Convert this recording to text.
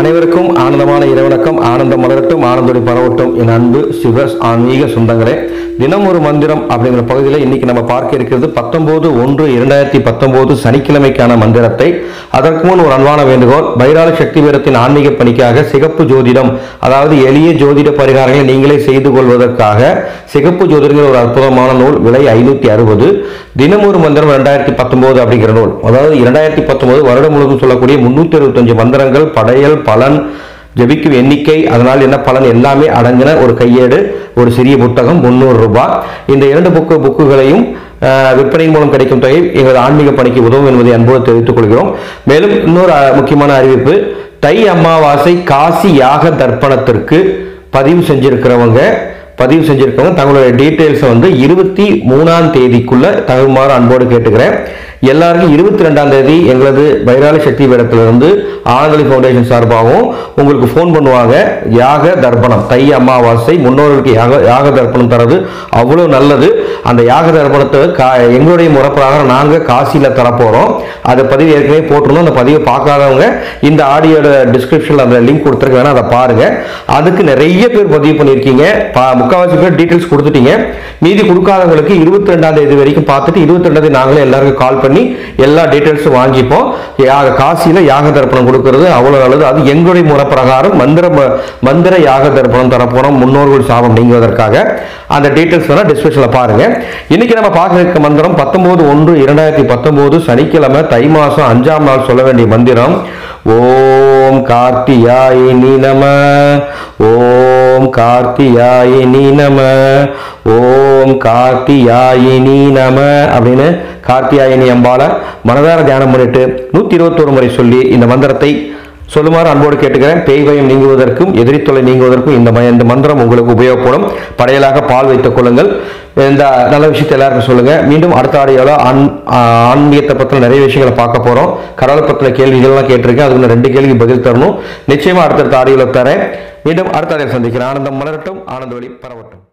அனைவருக்கும் ஆனந்தமான இறைவணக்கம் ஆனந்தம் மலரட்டும் ஆனந்தொடி பரவட்டும். என் அன்பு சிவ ஆன்மீக சொந்தங்களே தினம் ஒரு மந்திரம் அப்படிங்கிற பகுதியில் இன்னைக்கு நம்ம பார்க்க இருக்கிறது பத்தொன்பது ஒன்று இரண்டாயிரத்தி பத்தொன்பது சனிக்கிழமைக்கான மந்திரத்தை. அதற்கு முன் ஒரு அன்பான வேண்டுகோள் பைரால சக்தி வீரத்தின் ஆன்மீக பணிக்காக சிகப்பு ஜோதிடம் அதாவது எளிய ஜோதிட பரிகாரங்களை நீங்களே செய்து கொள்வதற்காக சிகப்பு ஜோதிடங்கள் ஒரு அற்புதமான நூல் விலை ஐநூத்தி அறுபது. தினம் ஒரு மந்திரம் ரெண்டாயிரத்தி பத்தொன்பது அப்படிங்கிற நூல். அதாவது இரண்டாயிரத்தி பத்தொன்பது வருடம் முழுவதும் சொல்லக்கூடிய முன்னூத்தி அறுபத்தஞ்சு மந்திரங்கள் படையல் பலன் ஜபிக்கும் எண்ணிக்கை அதனால் என்ன பலன்? எல்லாமே அடங்கின ஒரு கையேடு ஒரு சிறிய புத்தகம் முந்நூறு ரூபாய். இந்த இரண்டு புக்கு புக்குகளையும் விற்பனையின் மூலம் கிடைக்கும் தொகை எங்களது ஆன்மீக பணிக்கு உதவும் என்பதை அன்போடு தெரிவித்துக் கொள்கிறோம். மேலும் இன்னொரு முக்கியமான அறிவிப்பு தை அமாவாசை காசி யாக தர்ப்பணத்திற்கு பதிவு செஞ்சிருக்கிறவங்க பதிவு செஞ்சுருக்கவங்க தங்களுடைய டீட்டெயில்ஸை வந்து இருபத்தி மூணாம் தேதிக்குள்ளே தகுமாறு அன்போடு கேட்டுக்கிறேன். எல்லாருக்கும் இருபத்தி ரெண்டாம் தேதி எங்களது வைராலி சக்தி பீடத்திலிருந்து ஆனந்தலி ஃபவுண்டேஷன் சார்பாகவும் உங்களுக்கு ஃபோன் பண்ணுவாங்க. யாக தர்ப்பணம் தை அமாவாசை முன்னோர்களுக்கு யாக யாக தர்ப்பணம் தரது அவ்வளோ நல்லது. அந்த யாக தர்ப்பணத்தை கா எங்களுடைய முறைப்பிரகாரம் நாங்கள் காசியில் தரப்போகிறோம் அதை பதிவு ஏற்கனவே போட்டிருந்தோம். அந்த பதிவை பார்க்காதவங்க இந்த ஆடியோட டிஸ்கிரிப்ஷனில் அந்த லிங்க் கொடுத்துருக்க வேணால் அதை பாருங்கள் அதுக்கு நிறைய பேர் பதிவு பண்ணியிருக்கீங்க. பா- முக்கால்வாசி பேர் டீட்டெயில்ஸ் கொடுத்துட்டீங்க. மீதி கொடுக்காதவங்களுக்கு இருபத்தி ரெண்டாம் தேதி வரைக்கும் பார்த்துட்டு இருபத்தி ரெண்டாம் தேதி நாங்களே எல்லாருக்கும் கால் பண்ணி எல்லா டீட்டெயில்ஸும் வாங்கிப்போம். யாக காசியில் யாக தர்ப்பணம் கொடுக்கறது அவ்வளோ நல்லது. அது எங்களுடைய முறை பிரகாரம் மந்திர மந்திர யாக தர்ப்பணம் தரப்போறோம். முன்னோர்கள் சாபம் நீங்குவதற்காக. அந்த டீட்டெயில்ஸ் வேணா டிஸ்கிரிப்ஷனில் பாருங்க. இன்னைக்கு நம்ம பார்க்க இருக்க மந்திரம் பத்தொன்பது ஒன்று இரண்டாயிரத்தி பத்தொன்பது சனிக்கிழமை தை மாசம் அஞ்சாம் நாள் சொல்ல வேண்டிய மந்திரம். ஓம் கார்த்தியாயினி நம. ஓம் கார்த்தியாயினி நம. ஓம் கார்த்தியாயினி நம அப்படின்னு கார்த்தியாயினி அம்பால மனதார தியானம் பண்ணிட்டு நூத்தி இருபத்தோரு முறை சொல்லி இந்த மந்திரத்தை சொல்லுமாறு அன்போடு கேட்டுக்கிறேன். பேய் பயம் நீங்குவதற்கும் எதிரித்தொலை நீங்குவதற்கும் இந்த ம- இந்த மந்திரம் உங்களுக்கு உபயோகப்படும். படையலாக பால் வைத்துக் கொள்ளுங்கள். இந்த நல்ல விஷயத்தை எல்லாருக்கும் சொல்லுங்க. மீண்டும் அடுத்த ஆடியோவில் ஆன் ஆன்மீகத்தை பத்தின நிறைய விஷயங்களை பார்க்க போறோம். கடவுளை பத்தின கேள்விகள்லாம் கேட்டிருக்கேன். அதுக்கு ரெண்டு கேள்வி பதில் தரணும். நிச்சயமா அடுத்தடுத்த ஆடியோவில் தரேன். மீண்டும் அடுத்த ஆடியோ சந்திக்கிறேன். ஆனந்தம் மலரட்டும். ஆனந்த வழி பரவட்டும்.